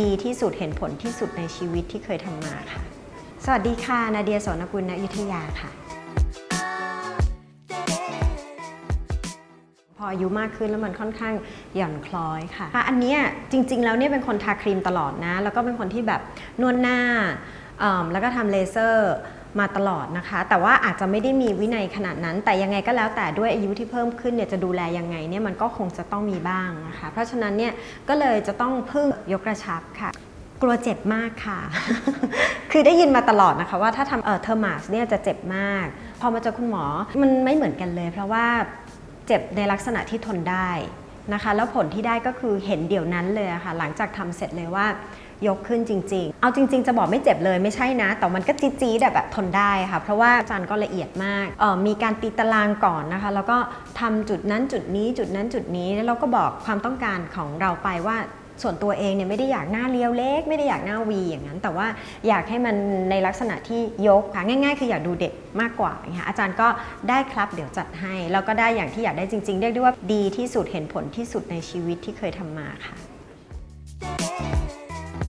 ดีที่สุดเห็นผลที่สุดในชีวิตที่เคยทำมาค่ะ สวัสดีค่ะ นาเดียสนกุลณอยุธยาค่ะ พออายุมากขึ้นแล้วมันค่อนข้างหย่อนคล้อยค่ะ อันเนี้ยจริง ๆ แล้วเนี่ยเป็นคนทาครีมตลอดนะ แล้วก็เป็นคนที่แบบนวดหน้าแล้วก็ทำเลเซอร์ มาตลอดนะคะ แต่ว่าอาจจะไม่ได้มีวินัยขนาดนั้น แต่ยังไงก็แล้วแต่ด้วยอายุที่เพิ่มขึ้นเนี่ยจะดูแลยังไงเนี่ยมันก็คงจะต้องมีบ้างนะคะ เพราะฉะนั้นเนี่ยก็เลยจะต้องพึ่งยกกระชับค่ะ กลัวเจ็บมากค่ะ คือได้ยินมาตลอดนะคะว่าถ้าทำเอ่อเทอร์มาสเนี่ยจะเจ็บมาก พอมาเจอคุณหมอมันไม่เหมือนกันเลย เพราะว่าเจ็บในลักษณะที่ทนได้ นะคะ แล้วผลที่ได้ก็คือเห็นเดี๋ยวนั้นเลยะค่ะ หลังจากทำเสร็จเลยว่ายกขึ้นจริง ๆ เอาจริง ๆ จะบอกไม่เจ็บเลยไม่ใช่นะ แต่มันก็จี๊ดๆแบบทนได้ค่ะ เพราะว่าอาจารย์ก็ละเอียดมากออมีการตีตารางก่อนนะคะ แล้วก็ทำจุดนั้นจุดนี้จุดนั้นจุดนี้ แล้วเราก็บอกความต้องการของเราไปว่า ส่วนตัวเองเนี่ยไม่ได้อยากหน้าเรียวเล็ก ไม่ได้อยากหน้าวีอย่างนั้น แต่ว่าอยากให้มันในลักษณะที่ยกค่ะง่าย ๆ คืออยากดูเด็กมากกว่าอย่างเงี้ยอาจารย์ก็ได้ครับเดี๋ยวจัดให้ แล้วก็ได้อย่างที่อยากได้จริง ๆ เรียกได้ว่าดีที่สุดเห็นผลที่สุดในชีวิตที่เคยทำมาค่ะ